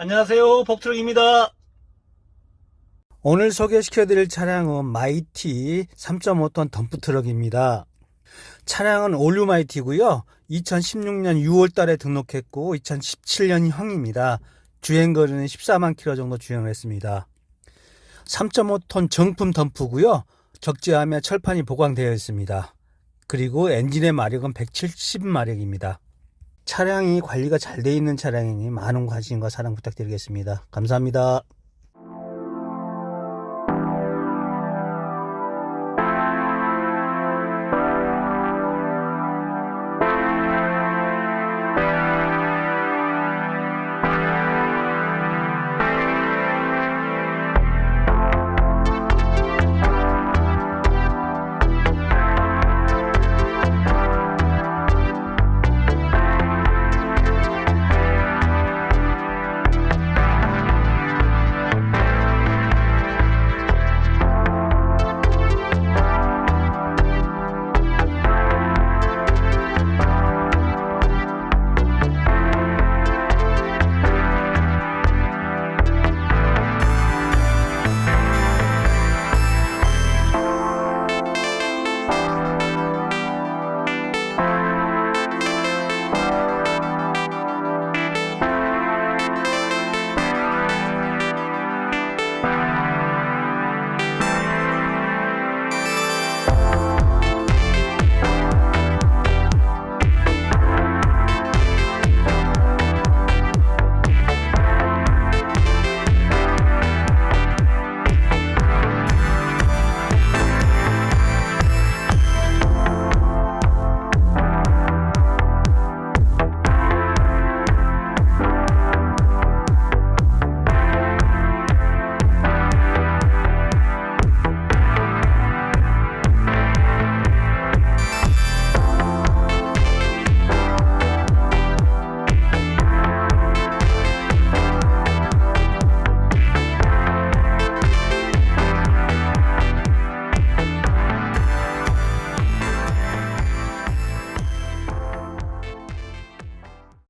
안녕하세요. 복트럭입니다. 오늘 소개시켜드릴 차량은 마이티 3.5톤 덤프트럭입니다. 차량은 올류 마이티고요. 2016년 6월 달에 등록했고 2017년형입니다. 주행거리는 14만 킬로 정도 주행을 했습니다. 3.5톤 정품 덤프고요. 적재하면 철판이 보강되어 있습니다. 그리고 엔진의 마력은 170마력입니다. 차량이 관리가 잘 되어 있는 차량이니 많은 관심과 사랑 부탁드리겠습니다. 감사합니다.